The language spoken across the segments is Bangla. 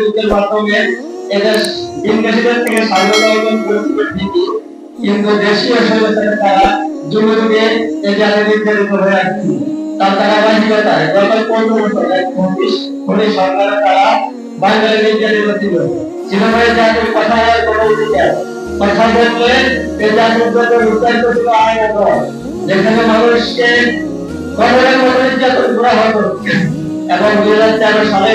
যুদ্ধের মাধ্যমে এদের ইংরেজদের থেকে স্বাধীনতা অর্জন করেছিল ঠিকই, কিন্তু দেশীয় তারা যুগে যুগে এই জাতির নির্যাতিত হয়ে আসছে। তার ধারাবাহিকতায় গত পনেরো বছর এক ব্রিটিশ ব্রিটিশ সরকারের তারা বাঙালি নির্যাতিত ছিল সিনেমায় জাতির কথা বলার কোনো অধিকার কথা বললে এই জাতির জন্য উচ্চারিত ছিল আইনত যেখানে মানুষকে কঠোরের নির্যাতন করা হতো। এবং দুই হাজার তেরো সালে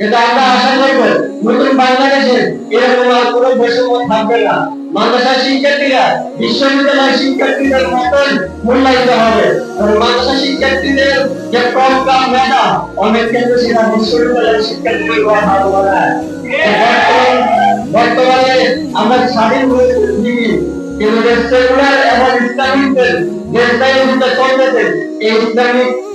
কিন্তু আমরা আশা করব নতুন বাংলাদেশে এরকম আর কোনো বৈষম্য থাকবে না। মাদ্রাসার শিক্ষার্থীরা বিশ্ববিদ্যালয়ের শিক্ষার্থীদের মতন মূল্যায়িত হবে। মাদ্রাসা শিক্ষার্থীদের যে কম কাম অনেক ক্ষেত্রে সেটা বিশ্ববিদ্যালয়ের শিক্ষার্থীদের বর্তমানে আমরা স্বাধীন ঠিকই, কিন্তু এবং ইসলামিক চলতেছে এই ইসলামিক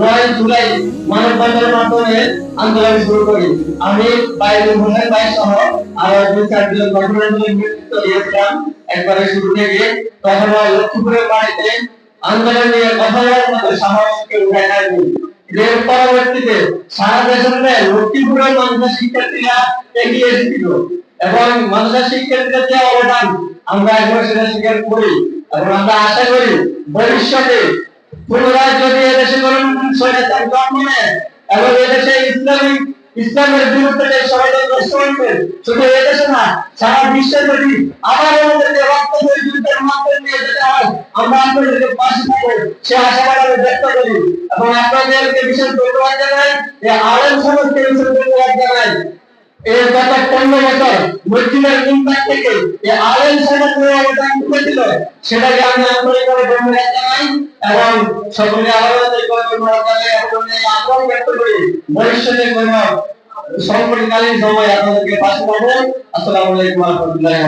নয় জুলাই মানববন্ধনের মাধ্যমে আন্দোলন শুরু করি। আমি বাইরে মনে ভাই সহ আরও দুই চারজন ঘটনার নেতৃত্ব দিয়েছিলাম। একবারে শুরু থেকে তখন লক্ষ্মীপুরের বাড়িতে আন্দোলন নিয়ে কথা বলার মতো সাহস কেউ দেখায়নি এর পরবর্তীতে সারা দেশের লক্ষ্মীপুরের মানুষের শিক্ষার্থীরা এগিয়ে এসেছিল এবং মানুষের শিক্ষার্থীদের যে অবদান আমরা একবার সেটা স্বীকার করি এবং আমরা আশা করি ভবিষ্যতে পুনরায় যদি এদেশে কোনো নতুন স্বৈরাচার জন্ম এবং এদেশে ইসলামিক ইসলামের বিরুদ্ধে যে ষড়যন্ত্র চলবে শুধু এদেশে না, সারা বিশ্বে যদি আবার আমাদেরকে রক্ত বই যুদ্ধের মাধ্যমে নিয়ে যেতে হয়, আমরা আপনাদেরকে পাশে থাকব সে আশাবাদ আমি ব্যক্ত করি। এবং আপনাদেরকে বিশেষ ধন্যবাদ জানাই, যে আলেম সমাজকে বিশেষ ধন্যবাদ জানাই এই গত বছর মসজিদের থেকে সমাজের অবদান সেটাকে আমি আন্তরিকভাবে ধন্যবাদ এবং সকলে আলাদা করে এই আগ্রহ ব্যক্ত করি। ভবিষ্যতে কোন সংকটকালীন সময় আপনাদেরকে পাশে পাবো আসসালামু আলাইকুম রাহমাতুল্লাহি